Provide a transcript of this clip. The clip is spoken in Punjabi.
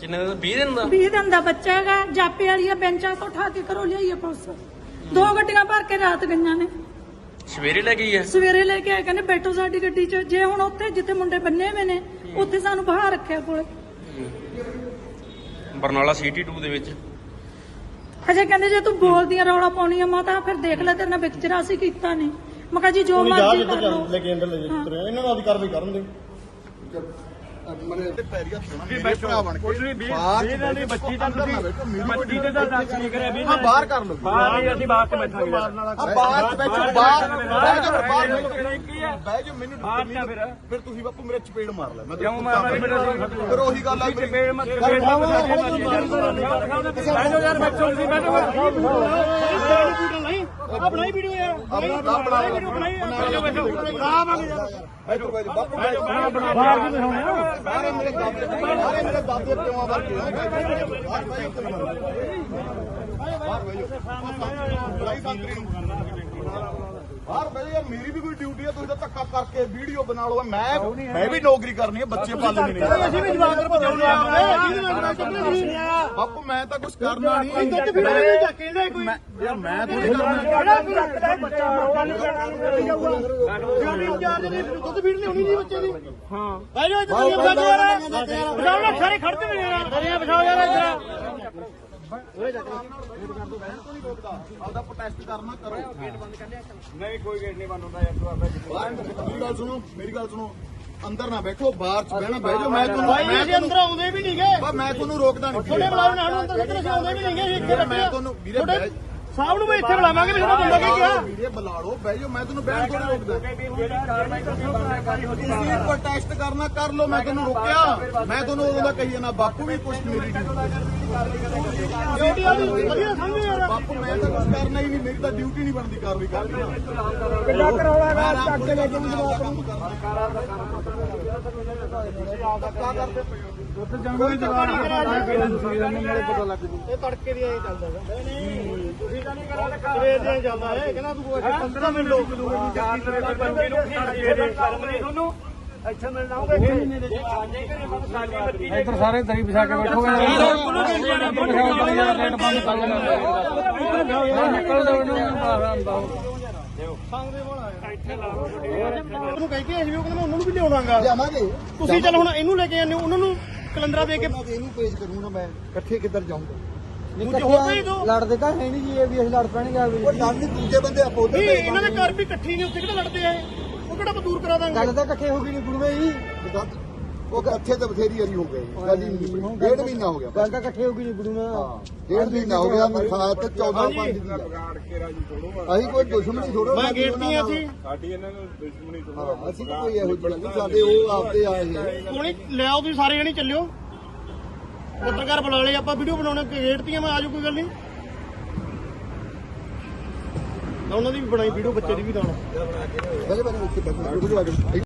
ਕਿੰਨੇ ਦਿਨ 20 ਦਿਨ ਦਾ? 20 ਦਿਨ ਦਾ ਬੱਚਾ ਹੈਗਾ ਜਾਪੇ ਵਾਲੀਆਂ ਬੈਂਚਾਂ ਤੋਂ ਉਠਾ ਕੇ ਘਰੋਂ ਲਿਆਈਏ ਪੁਲਿਸ। ਦੋ ਗੱਡੀਆਂ ਭਰ ਕੇ ਰਾਤ ਗਈਆਂ ਨੇ। ਸਵੇਰੇ ਲੈ ਗਈ ਹੈ? ਸਵੇਰੇ ਲੈ ਕੇ ਆਏ ਕਹਿੰਦੇ ਬੈਠੋ ਸਾਡੀ ਗੱਡੀ 'ਚ। ਜੇ ਹੁਣ ਉੱਥੇ ਜਿੱਥੇ ਮੁੰਡੇ ਬੰਨੇ ਹੋਏ ਨੇ ਉੱਥੇ ਸਾਨੂੰ ਬਾਹਰ ਰੱਖਿਆ ਕੋਲੇ। ਬਰਨਾਲਾ ਸਿਟੀ 2 ਦੇ ਵਿੱਚ। ਅਜੇ ਕਹਿੰਦੇ ਜੇ ਤੂੰ ਬੋਲਦੀ ਆ ਰੌਲਾ ਪਾਉਣੀ ਆ ਮਾਤਾ ਫਿਰ ਦੇਖ ਲੈ ਤੇਰੇ ਨਾਲ ਵਿਚਰਾ ਅਸੀਂ ਕੀਤਾ ਨਹੀਂ। ਮੈਂ ਕਿਹਾ ਜੀ ਜੋ ਮਰਜ਼ੀ ਕਰ ਲਓ। ਲੈ ਕੇ ਅੰਦਰ ਲੈ ਜਾ ਤੁਰਿਆ। ਇਹਨਾਂ ਨੂੰ ਆਦੀ ਕਾਰਵਾਈ ਕਰਨ ਦੇ। ਮਰੇ ਪੈਰੀਆ ਸੋਣਾ ਮੇਰੇ ਭਰਾ ਬਣ ਕੇ ਬਾਹਰ ਇਹਨਾਂ ਦੀ ਬੱਚੀ ਤਾਂ ਤੁਸੀਂ ਬੱਚੀ ਤੇ ਤਾਂ ਦੱਸ ਨਹੀਂ ਕਰਿਆ ਵੀ ਹਾਂ ਬਾਹਰ ਕਰ ਲਓ ਬਾਹਰ ਨਹੀਂ ਅਸੀਂ ਬਾਹਰ ਤੇ ਬੈਠਾਂਗੇ। ਆ ਬਾਹਰ ਤੇ ਬੈਠੋ ਬਾਹਰ ਬਹਿ ਜਾ ਬਾਹਰ ਬਹਿ ਜਾ ਮੈਨੂੰ ਫਿਰ ਫਿਰ ਤੁਸੀਂ ਬਾਪੂ ਮੇਰੇ ਚਪੇੜ ਮਾਰ ਲੈ ਮੈਂ ਕਿਉਂ ਮਾਰ ਫਿਰ ਉਹੀ ਗੱਲ ਆ ਚਪੇੜ ਮਤ ਯਾਰ ਬੱਚੋ ਤੁਸੀਂ ਬੈਠੋ। ਆਪਣਾ ਹੀ ਵੀਡੀਓ ਯਾਰ। ਆਪਣਾ ਵੀਡੀਓ ਬਣਾਈ ਬੈਠੋ ਬੈਠੋ। ਬੈਠੋ। ਬਾਪੂ ਬਾਹਰ ਕਿਵੇਂ ਹੋਣਾ ਸਾਰੇ ਮੇਰੇ ਦਾਦੇ ਸਾਰੇ ਮੇਰੇ ਦਾਦੇ ਪਿਓਾਂ ਵਰਗੇ ਆ। ਬਾਹਰ ਬਹਿ ਜਾਓ। ਬਾਹਰ ਬਹਿ ਜਾਓ। ਬਾਹਰ ਬਹਿ ਜਾ ਮੇਰੀ ਵੀ ਕੋਈ ਡਿਊਟੀ ਹੈ ਤੁਸੀਂ ਤਾਂ ਧੱਕਾ ਕਰਕੇ ਵੀਡੀਓ ਬਣਾ ਲਓ। ਮੈਂ ਮੈਂ ਵੀ ਨੌਕਰੀ ਕਰਨੀ ਹੈ ਬੱਚੇ ਪਾਲਣੇ ਨੇ ਅਸੀਂ ਵੀ ਜਵਾਗਰ ਪਹੁੰਚਾਉਣੇ ਆ। ਬਾਪੂ ਮੈਂ ਤਾਂ ਕੁਝ ਕਰਨਾ ਨਹੀਂ। ਇੱਧਰ ਤੇ ਫਿਰ ਇਹ ਚੱਕੇ ਨਾ ਕੋਈ। ਯਾਰ ਮੈਂ ਥੋੜੀ ਕਰਨਾ। ਰੱਖਦਾ ਬੱਚਾ ਗੱਲ ਕਰਨ ਜਾਊਗਾ। ਜਿਹੜੀ ਇੰਚਾਰਜ ਦੀ ਦੁੱਧ ਫੀਡ ਲਿਆਉਣੀ ਜੀ ਬੱਚੇ ਦੀ। ਹਾਂ। ਬਹਿ ਜਾਓ ਇੱਥੇ ਤੁਸੀਂ ਬਹਿ ਜਾਓ। ਯਾਰ ਬਚਾਓ ਨਾ ਸਾਰੇ ਖੜਦੇ ਨੇ ਯਾਰ ਦਰਿਆ ਬਚਾਓ ਯਾਰ ਇੱਧਰ ਆਪਦਾ ਪ੍ਰੋਟੈਸਟ ਕਰਨਾ ਕਰੋ ਗੇਟ ਬੰਦ ਕਰ। ਲਿਆ ਨਹੀਂ ਕੋਈ ਗੇਟ ਨਹੀਂ ਬੰਦ ਹੁੰਦਾ ਯਾਰ ਮੇਰੀ ਗੱਲ ਸੁਣੋ ਮੇਰੀ ਗੱਲ ਸੁਣੋ। ਅੰਦਰ ਨਾ ਬੈਠੋ ਬਾਹਰ ਚ ਬਹਿਣਾ ਬਹਿ ਜਾਓ ਮੈਂ ਤੁਹਾਨੂੰ ਮੈਂ ਅਸੀਂ ਅੰਦਰ ਆਉਂਦੇ ਵੀ ਨਹੀਂ ਗਏ ਬਸ ਮੈਂ ਤੁਹਾਨੂੰ ਰੋਕਦਾ ਨਹੀਂ ਤੁਹਾਡੇ ਬੁਲਾਓ ਨਾਲ ਅੰਦਰ ਅਸੀਂ ਆਉਂਦੇ ਵੀ ਨਹੀਂ ਗਏ ਇੱਥੇ ਮੈਂ ਤੁਹਾਨੂੰ ਵੀਰੇ ਸਾਹਿਬ ਨੂੰ ਮੈਂ ਇੱਥੇ ਬੁਲਾਵਾਂਗੇ ਵੀ ਤੁਹਾਡਾ ਬੰਦਾ ਕੀ ਕਿਹਾ? ਵੀਰੇ ਬੁਲਾ ਲਓ ਬਹਿ ਜਾਓ ਮੈਂ ਤੁਹਾਨੂੰ ਬਹਿਣ ਥੋੜੀ ਰੋਕਦਾ? ਤੁਸੀਂ ਪ੍ਰੋਟੈਸਟ ਕਰਨਾ ਕਰ ਲਓ ਮੈਂ ਤੁਹਾਨੂੰ ਰੋਕਿਆ। ਮੈਂ ਤੁਹਾਨੂੰ ਉਦੋਂ ਦਾ ਕਹੀ ਜਾਣਾ ਬਾਪੂ ਵੀ ਕੁਛ ਮੇਰੀ ਡਿਊਟੀ ਵਾਲੀ ਵਧੀਆ ਸਮਝੋ ਮੈਂ ਤਾਂ ਕੁਛ ਕਰਨਾ ਹੀ ਨਹੀਂ ਮੇਰੀ ਤਾਂ ਡਿਊਟੀ ਨਹੀਂ ਬਣਦੀ ਕਾਰਵਾਈ ਕਰਨੀ ਕਿੱਡਾ ਕਰੌੜਾ ਮੈਂ ਚੱਕ ਕੇ ਲੈ ਕੇ ਕੰਮ ਕਰਨਾ ਕੋਈ ਜਵਾਨ ਪਤਾ ਲੱਗ ਜੂ। ਇਹ ਤੜਕੇ ਦੀ ਐ ਚੱਲਦਾ ਤੁਸੀਂ ਤਾਂ ਨਹੀਂ ਕਰਾ ਲੱਗਾ ਸਵੇਰ ਦੇ ਚੱਲਦਾ ਹੈ ਕਹਿੰਦਾ ਤੂੰ 15 ਮਿੰਟ ਰੋਕ ਦੂਗਾ ਜੀ ਚਾਰ ਮਿੰਟ ਬੰਦੇ ਨੂੰ ਖੇਡ ਦੇ। ਕਰਮ ਨਹੀਂ ਤੁਹਾਨੂੰ? ਇੱਥੇ ਮਿਲ ਜਾਓਗੇ ਇੱਧਰ ਸਾਰੇ ਦਰੀ ਵਿਛਾ ਕੇ ਬੈਠੋਗੇ ਨਿਕਲ ਦੋ ਉਹਨੂੰ ਕਹਿ ਕੇ ਅਸੀਂ ਉਹ ਕਹਿੰਦਾ ਮੈਂ ਉਹਨਾਂ ਨੂੰ ਵੀ ਲਿਆਉਣਾਗਾ ਜਾਵਾਂਗੇ ਤੁਸੀਂ ਚੱਲ ਹੁਣ ਇਹਨੂੰ ਲੈ ਕੇ ਜਾਂਦੇ ਹੋ ਉਹਨਾਂ ਨੂੰ ਕਲੰਦਰਾ ਦੇ ਕੇ ਇਹਨੂੰ ਪੇਸ਼ ਕਰੂੰਗਾ ਮੈਂ ਇਕੱਠੇ ਕਿੱਧਰ ਜਾਊਂਗਾ ਲੜਦੇ ਤਾਂ ਹੈ ਨਹੀਂ ਜੀ ਇਹ ਵੀ ਅਸੀਂ ਲੜ ਪੈਣਗੇ ਆ ਵੀ ਉਹ ਲੜਨੀ ਦੂਜੇ ਬੰਦੇ ਆਪੋ ਉਧਰ ਨਹੀਂ ਇਹਨਾਂ ਦੇ ਘਰ ਵੀ ਇਕੱਠੇ ਨੇ ਉੱਥੇ ਕਿਹੜਾ ਲੜਦੇ ਆ? ਉਹ ਕਿਹੜਾ ਆਪਾਂ ਦੂਰ ਕਰਾ ਦਾਂਗੇ? ਗੱਲ ਤਾਂ ਇਕੱਠੇ ਹੋ ਗਈ ਨਹੀਂ ਗੁਰਵੇ ਜੀ। ਉਹ ਇਕੱਠੇ ਤੇ ਬਥੇਰੀ ਵਾਰੀ ਹੋ ਗਏ ਗੱਲ ਹੀ ਨਹੀਂ। ਡੇਢ ਮਹੀਨਾ ਹੋ ਗਿਆ। ਗੱਲ ਤਾਂ ਇਕੱਠੇ ਹੋ ਗਈ ਨਹੀਂ ਗੁਰੂ ਹਾਂ ਡੇਢ ਮਹੀਨਾ ਹੋ ਗਿਆ ਖਾਤ ਤੇ 14 5 ਦੀ ਆ। ਅਸੀਂ ਕੋਈ ਦੁਸ਼ਮਣੀ ਥੋੜੋ ਮੈਂ ਗੇਟਤੀ ਆ ਅਸੀਂ ਅਸੀਂ ਤਾਂ ਕੋਈ ਇਹੋ ਜਿਹੀ ਨਹੀਂ ਸਾਡੇ ਉਹ ਆਪਦੇ ਆਏ ਨੇ। ਕੋਣੀ ਲਿਆਓ ਤੁਸੀਂ ਸਾਰੇ ਜਣੇ ਚੱਲਿਓ। ਪੱਤਰਕਾਰ ਬੁਲਾ ਲਏ ਆਪਾਂ ਵੀਡੀਓ ਬਣਾਉਣੇ ਗੇਟਤੀਆਂ ਮੈਂ ਆਜੋ ਕੋਈ ਗੱਲ ਨਹੀਂ ਤਾਂ ਉਹਨਾਂ ਦੀ ਵੀ ਬਣਾਈ ਵੀਡੀਓ ਬੱਚੇ ਦੀ ਵੀ ਦਾਣਾ ਪਹਿਲੇ ਵਾਰੀ ਉੱਥੇ ਬੈਠੇ